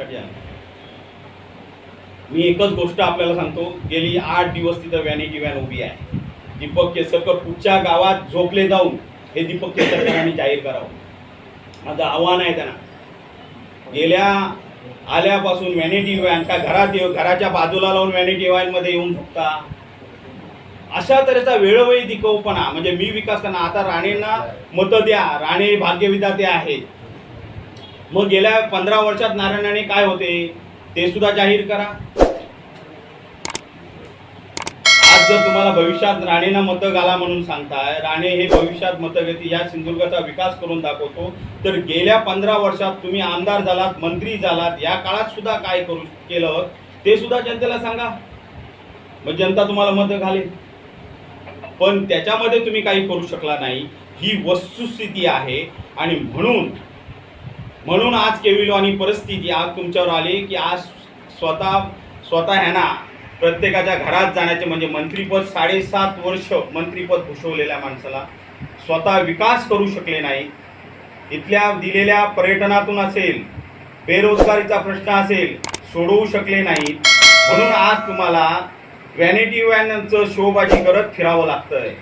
करण्यासाठी आलो. मी एकच गोष्ट आपल्याला सांगतो गेली आठ दिवस तिथं व्हॅनिटी व्हॅन उभी आहे. दीपक केसरकर कुठच्या गावात झोपले जाऊन हे दीपक केसरकरांनी जाहीर करावं. माझं आव्हान आहे त्यांना. गेल्या आल्यापासून व्हॅनिटी व्हॅन का घरात येऊ घराच्या बाजूला लावून व्हॅनिटी व्हॅनमध्ये येऊन झोपता. अशा तऱ्हेचा वेळोवेळी दिकवपणा म्हणजे मी विकास करणार आता राणेंना मतं द्या राणे भाग्यविधाते आहेत. मग गेल्या पंधरा वर्षात नारायणाने काय होते? ते सुद्धा जाहीर करा. आज जर तुम्हाला भविष्यात राणेंना मतं घाला म्हणून सांगताय राणे हे भविष्यात मतं घेते या सिंधुदुर्गाचा विकास करून दाखवतो तर गेल्या पंधरा वर्षात तुम्ही आमदार झालात मंत्री झालात या काळात सुद्धा काय करू केलं ते सुद्धा जनतेला सांगा. मग जनता तुम्हाला मतं घालेल. पण त्याच्यामध्ये तुम्ही काही करू शकला नाही. ही वस्तुस्थिती आहे आणि म्हणून म्हणून आज केविलवाणी परिस्थिती आज तुमच्यावर आली की आज स्वतः स्वतः ह्यांना प्रत्येकाच्या घरात जाण्याचे म्हणजे मंत्रीपद साडेसात वर्ष मंत्रीपद भूषवलेल्या माणसाला स्वतः विकास करू शकले नाही. इथल्या दिलेल्या पर्यटनातून असेल बेरोजगारीचा प्रश्न असेल सोडवू शकले नाही म्हणून आज तुम्हाला व्हॅनिटी व्हॅनचं शोबाजी करत फिरावं लागतं आहे